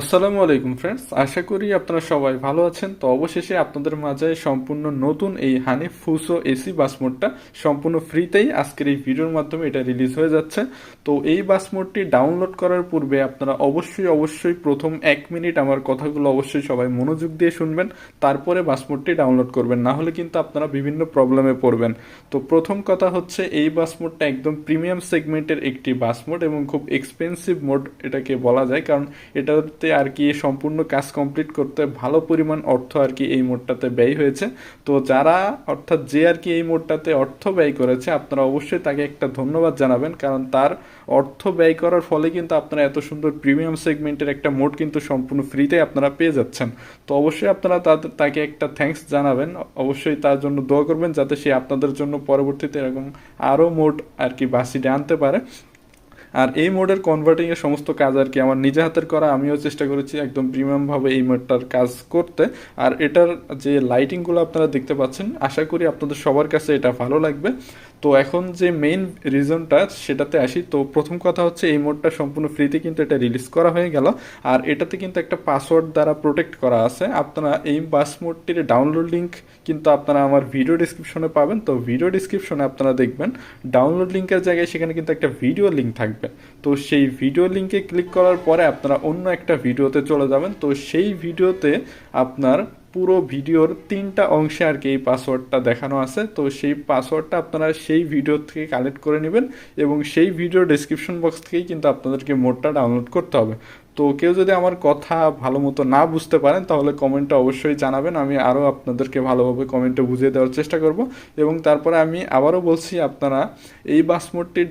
আসসালামু আলাইকুম ফ্রেন্ডস, আশা করি আপনারা সবাই ভালো আছেন। তো অবশেষে আপনাদের মাঝে সম্পূর্ণ নতুন এই হানি ফুসো এসি বাস মোডটা সম্পূর্ণ ফ্রিতেই আজকের এই ভিডিওর মাধ্যমে এটা রিলিজ হয়ে যাচ্ছে। তো এই বাস মোডটি ডাউনলোড করার পূর্বে আপনারা অবশ্যই অবশ্যই প্রথম এক মিনিট আমার কথাগুলো অবশ্যই সবাই মনোযোগ দিয়ে শুনবেন, তারপরে বাস মোডটি ডাউনলোড করবেন, না হলে কিন্তু আপনারা বিভিন্ন প্রবলেমে পড়বেন। তো প্রথম কথা হচ্ছে, এই বাস মোডটা একদম প্রিমিয়াম সেগমেন্টের একটি বাস মোড এবং খুব এক্সপেন্সিভ মোড এটাকে বলা যায়, কারণ এটাতে আর কি সম্পূর্ণ কাজ কমপ্লিট করতে ভালো পরিমাণ অর্থ আর কি এই মোডটাতে ব্যয় হয়েছে। তো যারা অর্থাৎ যে আর কি এই মোডটাতে অর্থ ব্যয় করেছে, আপনারা অবশ্যই তাকে একটা ধন্যবাদ জানাবেন। কারণ তার অর্থ ব্যয় করার ফলে কিন্তু আপনারা এত সুন্দর প্রিমিয়াম সেগমেন্টের একটা মোড কিন্তু সম্পূর্ণ ফ্রিতে আপনারা পেয়ে যাচ্ছেন। তো অবশ্যই আপনারা তাদের তাকে একটা থ্যাঙ্কস জানাবেন। অবশ্যই তার জন্য দোয়া করবেন যাতে সে আপনাদের জন্য পরবর্তীতে এরকম আরও মোড আর কি বাসিটে আনতে পারে। আর এই মোডের কনভার্টিং এর সমস্ত কাজ আর কি আমার নিজে হাতের করা, আমিও চেষ্টা করেছি একদম প্রিমিয়াম ভাবে এই মোডটার কাজ করতে। আর এটার যে লাইটিংগুলো আপনারা দেখতে পাচ্ছেন, আশা করি আপনাদের সবার কাছে এটা ভালো লাগবে। তো এখন যে মেইন রিজনটা সেটাতে আসি, তো প্রথম কথা হচ্ছে এই মোডটা সম্পূর্ণ ফ্রিতে কিন্তু এটা রিলিজ করা হয়ে গেল। আর এটাতে কিন্তু একটা পাসওয়ার্ড দ্বারা প্রোটেক্ট করা আছে। আপনারা এই বাস মোডটির ডাউনলোড লিঙ্ক কিন্তু আপনারা আমার ভিডিও ডিসক্রিপশনে পাবেন। তো ভিডিও ডিসক্রিপশনে আপনারা দেখবেন ডাউনলোড লিঙ্কের জায়গায় সেখানে কিন্তু একটা ভিডিও লিঙ্ক থাকবে। তো সেই ভিডিও লিঙ্কে ক্লিক করার পরে আপনারা অন্য একটা ভিডিওতে চলে যাবেন। তো সেই ভিডিওতে আপনার পুরো ভিডিওর তিনটা অংশে আর কি এই পাসওয়ার্ডটা দেখানো আছে। তো সেই পাসওয়ার্ডটা আপনারা সেই ভিডিও থেকে কালেক্ট করে নেবেন এবং সেই ভিডিও ডিসক্রিপশন বক্স থেকেই কিন্তু আপনাদেরকে মোডটা ডাউনলোড করতে হবে। তো কেউ যদি আমার কথা ভালো মতো না বুঝতে পারেন, তাহলে কমেন্টটা অবশ্যই জানাবেন। আমি আরও আপনাদেরকে ভালোভাবে কমেন্টে বুঝিয়ে দেওয়ার চেষ্টা করব। এবং তারপরে আমি আবারও বলছি, আপনারা এই বাস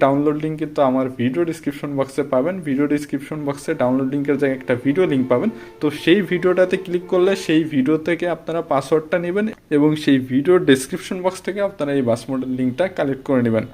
ডাউনলোড লিঙ্ক কিন্তু আমার ভিডিও ডিসক্রিপশন বক্সে পাবেন। ভিডিও ডিসক্রিপশন বক্সে ডাউনলোড লিঙ্কের জায়গায় একটা ভিডিও লিঙ্ক পাবেন। তো সেই ভিডিওটাতে ক্লিক করলে সেই ভিডিও থেকে আপনারা পাসওয়ার্ডটা নেবেন এবং সেই ভিডিওর ডিসক্রিপশন বক্স থেকে আপনারা এই বাস মোডের লিঙ্কটা কালেক্ট করে নেবেন।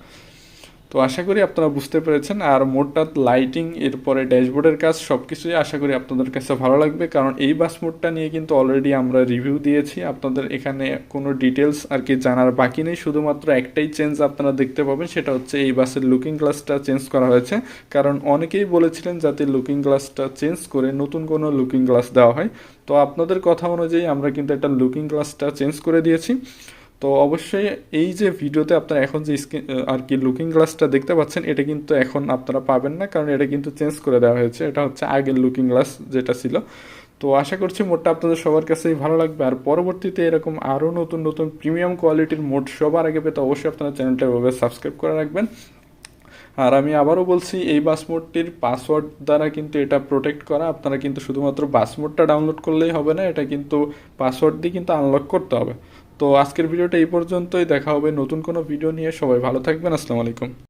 তো আশা করি আপনারা বুঝতে পেরেছেন। আর মোডটা লাইটিং এরপরে ড্যাশবোর্ডের কাজ সব কিছুই আশা করি আপনাদের কাছে ভালো লাগবে। কারণ এই বাস মোডটা নিয়ে কিন্তু অলরেডি আমরা রিভিউ দিয়েছি। আপনাদের এখানে কোনো ডিটেলস আর কি জানার বাকি নেই। শুধুমাত্র একটাই চেঞ্জ আপনারা দেখতে পাবেন, সেটা হচ্ছে এই বাসের লুকিং গ্লাসটা চেঞ্জ করা হয়েছে। কারণ অনেকেই বলেছিলেন যাতে লুকিং গ্লাসটা চেঞ্জ করে নতুন কোনো লুকিং গ্লাস দেওয়া হয়। তো আপনাদের কথা অনুযায়ী আমরা কিন্তু একটা লুকিং গ্লাসটা চেঞ্জ করে দিয়েছি। তো অবশ্যই এই যে ভিডিওতে আপনারা এখন যে স্ক্রিন আর কি লুকিং গ্লাসটা দেখতে পাচ্ছেন, এটা কিন্তু এখন আপনারা পাবেন না, কারণ এটা কিন্তু চেঞ্জ করে দেওয়া হয়েছে। এটা হচ্ছে আগের লুকিং গ্লাস যেটা ছিল। তো আশা করছি মোডটা আপনাদের সবার কাছেই ভালো লাগবে। আর পরবর্তীতে এরকম আরও নতুন নতুন প্রিমিয়াম কোয়ালিটির মোড সবার আগে পেতে অবশ্যই আপনারা চ্যানেলটা এভাবে সাবস্ক্রাইব করে রাখবেন। আর আমি আবারও বলছি, এই বাস মোডটির পাসওয়ার্ড দ্বারা কিন্তু এটা প্রোটেক্ট করা, আপনারা কিন্তু শুধুমাত্র বাস মোডটা ডাউনলোড করলেই হবে না, এটা কিন্তু পাসওয়ার্ড দিয়ে কিন্তু আনলক করতে হবে। তো আজকের ভিডিওটা এই পর্যন্তই, দেখা হবে নতুন কোনো ভিডিও নিয়ে। সবাই ভালো থাকবেন, আসসালামু আলাইকুম।